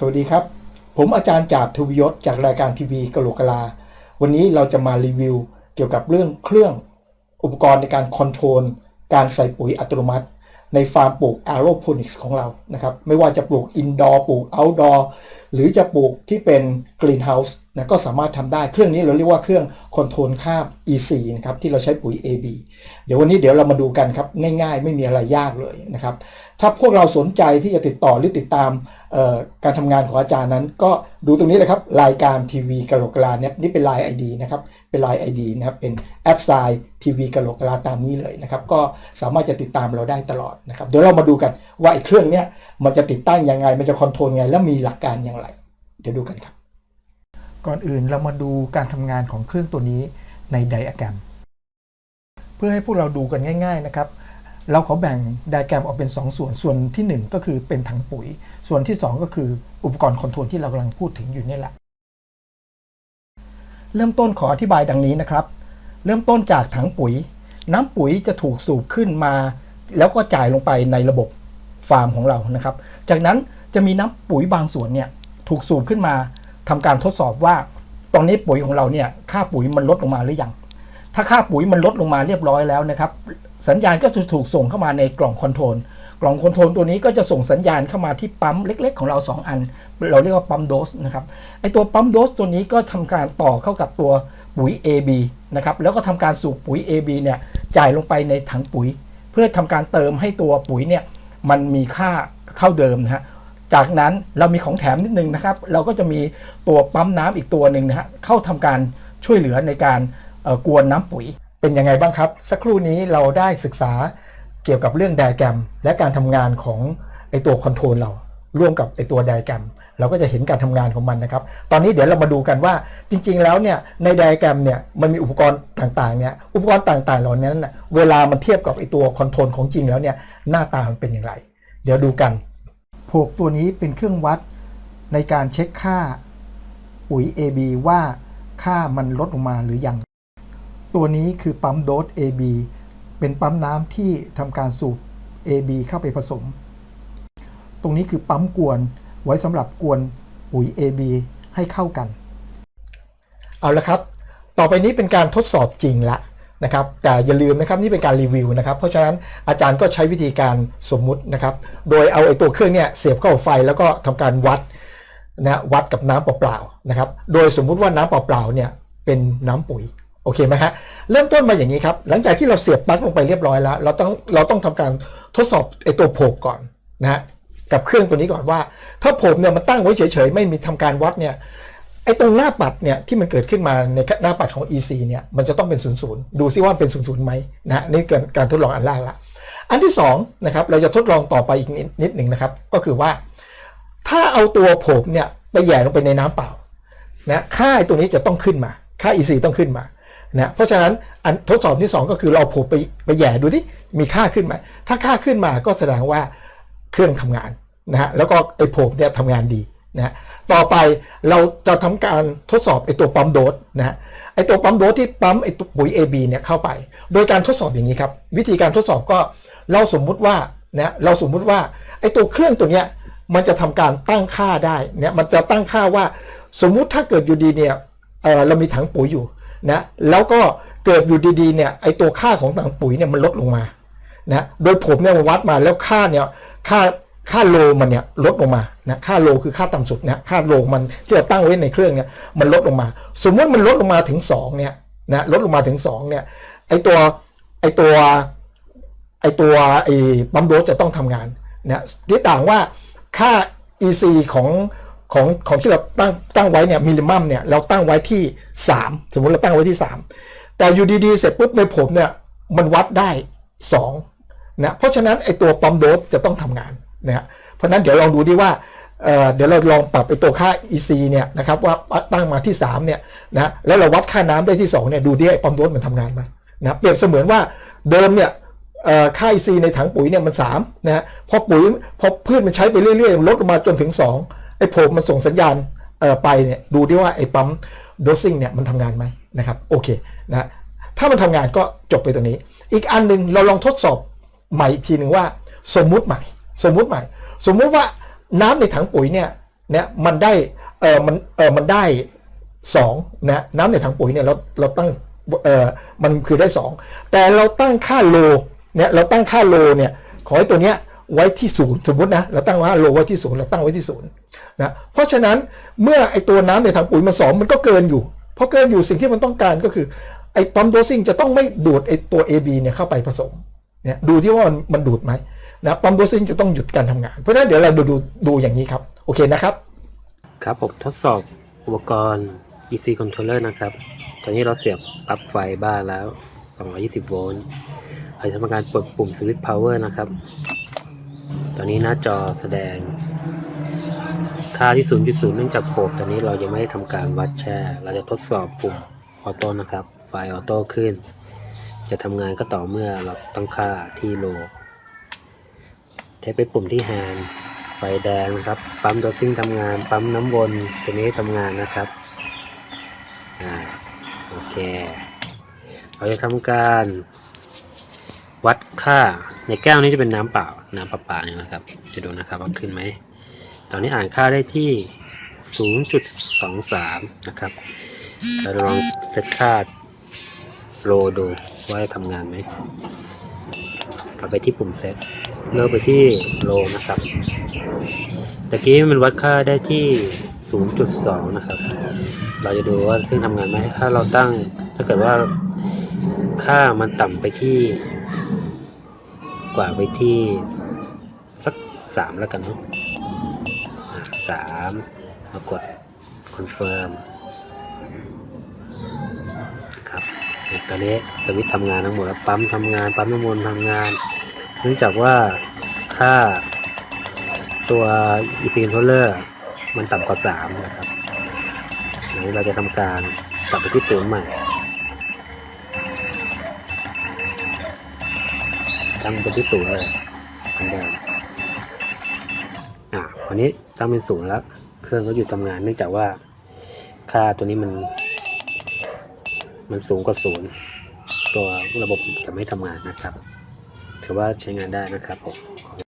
สวัสดีครับ ผมอาจารย์จาบทวิยศจากรายการทีวีกะโหลกลา วันนี้เราจะมารีวิวเกี่ยวกับเรื่องเครื่องอุปกรณ์ในการคอนโทรลการใส่ปุ๋ยอัตโนมัติ ในฟาร์มปลูกแอโรโพนิกส์ของเรานะครับ ไม่ว่าจะปลูกอินดอร์ปลูกเอาท์ดอร์หรือจะปลูกที่เป็นกรีนเฮาส์ นะก็สามารถทำได้เครื่องนี้เราเรียกว่าเครื่องคอนโทรลค่า EC นะครับที่เราใช้ปุ๋ย AB เดี๋ยววันนี้เดี๋ยวเรามาดูกันครับง่ายๆ ไม่มีอะไรยากเลยนะครับ ถ้าพวกเราสนใจที่จะติดต่อหรือติดตามการทำงานของอาจารย์นั้น ก็ดูตรงนี้เลยครับรายการทีวีกะโหลกกลาเนี่ยนี่เป็นไลน์ไอดีนะครับเป็นไลน์ไอดีนะครับเป็นแอดไซน์ทีวีกะโหลกกลาตามนี้เลยนะครับก็สามารถจะติดตามเราได้ตลอดนะครับเดี๋ยวเรามาดูกันว่าไอ้เครื่องเนี้ยมันจะติดตั้งยังไงมันจะคอนโทรลไง แล้วมีหลักการอย่างไร เดี๋ยวดูกันครับ ก่อนอื่นเรามาดูการทำงานของเครื่องตัวนี้ในไดอะแกรม เพื่อให้พวกเราดูกันง่ายๆนะครับ เราขอแบ่งไดอะแกรมออกเป็น 2 ส่วน ส่วนทีหนึ่1 ก็คือเป็นถังปุ๋ย ส่วนที่ 2 ก็คืออุปกรณ์คอนโทรลที่เรากำลังพูดถึงอยู่นี่แหละ เริ่มต้นขออธิบายดังนี้นะครับ เริ่มต้นจากถังปุ๋ย น้ำปุ๋ยจะถูกสูบขึ้นมา แล้วก็จ่ายลงไปในระบบฟาร์มของเรานะครับ จากนั้นจะมีน้ำปุ๋ยบางส่วนเนี่ยถูกสูบขึ้นมา ทำการทดสอบว่า ตอนนี้ปุ๋ยของเราเนี่ยค่าปุ๋ยมันลดลงมาหรือยัง ถ้าค่าปุ๋ยมันลดลงมาเรียบร้อยแล้วนะครับ สัญญาณก็จะถูกส่งเข้ามาในกล่องคอนโทรลกล่องคอนโทรลตัวนี้ก็จะส่งสัญญาณเข้ามาที่ปั๊มเล็ก ๆ ของเรา 2 อัน เราเรียกว่าปั๊มโดสนะครับไอตัวปั๊มโดสตัวนี้ก็ทำการต่อเข้ากับตัวปุ๋ย AB นะครับแล้วก็ทำการสูบปุ๋ย AB เนี่ยจ่ายลงไปในถังปุ๋ย เพื่อทำการเติมให้ตัวปุ๋ยเนี่ยมันมีค่าเท่าเดิมนะฮะ จากนั้นเรามีของแถมนิดนึงนะครับ เราก็จะมีตัวปั๊มน้ำอีกตัวหนึ่งนะฮะเข้าทำการช่วยเหลือในการกวนน้ำปุ๋ย เป็นยังไงบ้างครับ สักครู่นี้เราได้ศึกษาเกี่ยวกับเรื่องไดแกรม และการทำงานของไอตัวคอนโทรลเรา ร่วมกับไอตัวไดแกรม เราก็จะเห็นการทำงานของมันนะครับ ตอนนี้เดี๋ยวเรามาดูกันว่าจริง ๆ แล้วเนี่ยในไดแกรมเนี่ยมันมีอุปกรณ์ต่างๆเนี่ยอุปกรณ์ต่างๆเหล่านั้นเวลามันเทียบกับไอตัวคอนโทรลของจริงแล้วเนี่ยหน้าตามันเป็นอย่างไร เดี๋ยวดูกัน โผกตัวนี้เป็นเครื่องวัดในการเช็คค่าปุ๋ย AB ว่าค่ามันลดลงมาหรือยัง ตัวนี้คือปั๊มโดส AB เป็นปั๊มน้ำที่ทำการสูบ AB เข้าไปผสม ตรงนี้คือปั๊มกวนไว้สำหรับกวนปุ๋ย AB ให้เข้ากัน เอาละครับ ต่อไปนี้เป็นการทดสอบจริงละ นะครับแต่อย่าลืมนะครับนี่เป็นการรีวิวนะครับเพราะฉะนั้นอาจารย์ก็ใช้วิธีการสมมุตินะครับโดยเอาไอ้ตัวเครื่องเนี่ยเสียบเข้าไฟแล้วก็ทำการวัดนะวัดกับน้ำเปล่าๆนะครับโดยสมมุติว่าน้ำเปล่าๆเนี่ยเป็นน้ำปุ๋ยโอเคไหมฮะเริ่มต้นมาอย่างนี้ครับหลังจากที่เราเสียบปลั๊กลงไปเรียบร้อยแล้ว เราต้องเราต้องทำการทดสอบไอ้ตัวโผกก่อนนะฮะกับเครื่องตัวนี้ก่อนว่า ถ้าโผกเนี่ยมันตั้งไว้เฉยๆไม่มีทำการวัดเนี่ย ไอ้ตรงหน้าปัดเนี่ยที่มันเกิดขึ้นมาในหน้าปัดของ EC เนี่ยมันจะต้องเป็น0 0ดูซิว่าเป็น0 0ไหมนะนี่เกิดการทดลองอันแรกละอันที่2นะครับเราจะทดลองต่อไปอีกนิดนิดหนึ่งนะครับ ก็คือว่า ถ้าเอาตัวโผกเนี่ยไปแย่ลงไปในน้ำเปล่านะค่าไอ้ตัวนี้จะต้องขึ้นมา ค่า EC ต้องขึ้นมานะเพราะฉะนั้นอันทดสอบที่ 2 ก็คือเราเอาโผกไปไปแย่ดูดิมีค่าขึ้นไหมถ้าค่าขึ้นมาก็แสดงว่าเครื่องทำงานนะฮะแล้วก็ไอ้โผกเนี่ยทำงานดี นะฮะต่อไปเราจะทำการทดสอบไอตัวปั๊มโดสนะฮะไอตัวปั๊มโดสที่ปั๊มไอตัวปุ๋ย AB เนี่ยเข้าไป โดยการทดสอบอย่างนี้ครับ วิธีการทดสอบก็เราสมมุติว่านะเราสมมุติว่าไอตัวเครื่องตัวเนี้ยมันจะทำการตั้งค่าได้เนี่ยมันจะตั้งค่าว่าสมมุติถ้าเกิดอยู่ดีเนี่ยเออเรามีถังปุ๋ยอยู่นะแล้วก็เกิดอยู่ดีๆเนี่ยไอตัวค่าของถังปุ๋ยเนี่ยมันลดลงมานะโดยผมเนี่ยมาวัดมาแล้วค่าเนี่ยค่า ค่าโลมันเนี่ยลดลงมานะค่าโลคือค่าต่ำสุดนะค่าโลมันที่เราตั้งไว้ในเครื่องเนี่ยมันลดลงมา สมมติมันลดลงมาถึง2เนี่ยนะลดลงมาถึง2เนี่ยไอตัวไอตัวไอตัวไอปั๊มโดสจะต้องทำงานนะที่ต่างว่าค่า EC ของของของที่เราตั้งตั้งไว้เนี่ยมิลลิมัมเนี่ยเราตั้งไว้ที่ 3 สมมติเราตั้งไว้ที่ 3 แต่อยู่ดีๆเสร็จปุ๊บในผมเนี่ยมันวัดได้2นะเพราะฉะนั้นไอตัวปั๊มโดสจะต้องทำงาน นะฮะเพราะนั้นเดี๋ยวลองดูดิว่าเเดี๋ยวเราลองปรับไอตัวค่า EC เนี่ยนะครับว่าตั้งมาที่3เนี่ยนะแล้วเราวัดค่าน้ำได้ที่2เนี่ยดูดิไอปั๊มโดมันทำงานไหมนะเปรียบเสมือนว่าเดิมเนี่ยค่า EC ในถังปุ๋ยเนี่ยมัน3นะฮะพอปุ๋ยพอพืชมันใช้ไปเรื่อยๆ ลดลงมาจนถึง 2 ไอ้ผมมันส่งสัญญาณไปเนี่ยดูดิว่าไอ้ปั๊มโดซิ่งเนี่ยมันทำงานไหมนะครับโอเคนะถ้ามันทำงานก็จบไปตรงนี้ อีกอันหนึ่งเราลองทดสอบใหม่อีกทีหนึ่งว่าสมมุติใหม่ สมมุติใหม่ สมมุติว่าน้ำในถังปุ๋ยเนี่ยเนี่ยมันได้เออมันเออมันได้สองนะน้ำในถังปุ๋ยเนี่ยเราเราตั้งเออมันคือได้สองแต่เราตั้งค่าโลเนี่ยเราตั้งค่าโลเนี่ยขอให้ตัวเนี้ยไว้ที่ศูนย์สมมตินะเราตั้งว่าโลไว้ที่ศูนย์เราตั้งไว้ที่ศูนย์นะเพราะฉะนั้นเมื่อไอตัวน้ำในถังปุ๋ยมันสองมันก็เกินอยู่เพราะเกินอยู่สิ่งที่มันต้องการก็คือไอปั๊มโดซิ่งจะต้องไม่ดูดไอตัว AB เนี่ยเข้าไปผสมเนี่ยดูที่ว่ามันดูดไหม นะปั๊มโดซิ่งจะต้องหยุดการทำงาน เพราะฉะนั้นเดี๋ยวเราดูดูดูอย่างนี้ครับ โอเคนะครับ ครับผมทดสอบอุปกรณ์ EC controller นะครับ ตอนนี้เราเสียบปลั๊กไฟบ้านแล้ว 220 โวลต์เราจะทำการกดปุ่ม switch power นะครับ ตอนนี้หน้าจอแสดง ค่าที่ 0.0 เนื่องจากโปรบตอนนี้เรายังไม่ได้ทำการวัดแช่ เราจะทดสอบปุ่มออโต้นะครับ ไฟออโต้ขึ้น จะทำงานก็ต่อเมื่อเราตั้งค่าที่โล เทปไปปุ่มที่แฮนด์ไฟแดงนะครับ ปั๊มตัวซิ่งทำงาน ปั๊มน้ำวนตัวนี้ทำงานนะครับอ่าโอเค เราจะทำการ วัดค่าในแก้วนี้จะเป็นน้ำเปล่า น้ำประปาเนี่ยนะครับ จะดูนะครับว่าขึ้นไหม ตอนนี้อ่านค่าได้ที่ 0.23 นะครับเราลองเซตค่าโลดูว่าจะทำงานไหม เราไปที่ปุ่มเซตเลือกไปที่โลนะครับตะกี้มันวัดค่าได้ที่ 0.2 นะครับ เราจะดูว่าซึ่งทำงานไหมถ้าเราตั้ง ถ้าเกิดว่าค่ามันต่ำไปที่ กว่าไปที่สักสามแล้วกันเนาะอะสามมากดคอนเฟิร์มครับ ตอนนี้สวิตช์ทำงานทั้งหมดแล้วปั๊มทำงาน ปั๊มน้ำมันทำงาน เนื่องจากว่าค่าตัว e c controller มันต่ำกว่าสามนะครับนี้เราจะทำการกลับไปที่ศูนย์ใหม่ตั้งเป็นที่ศูนย์เลยเหมือนเดิมอะวันนี้ตั้งเป็นศูนย์แล้ว เครื่องก็หยุดทำงานเนื่องจากว่าค่าตัวนี้มัน มันสูงกว่าศูนย์ตัวระบบจะไม่ทำงานนะครับ ถือว่าใช้งานได้นะครับผม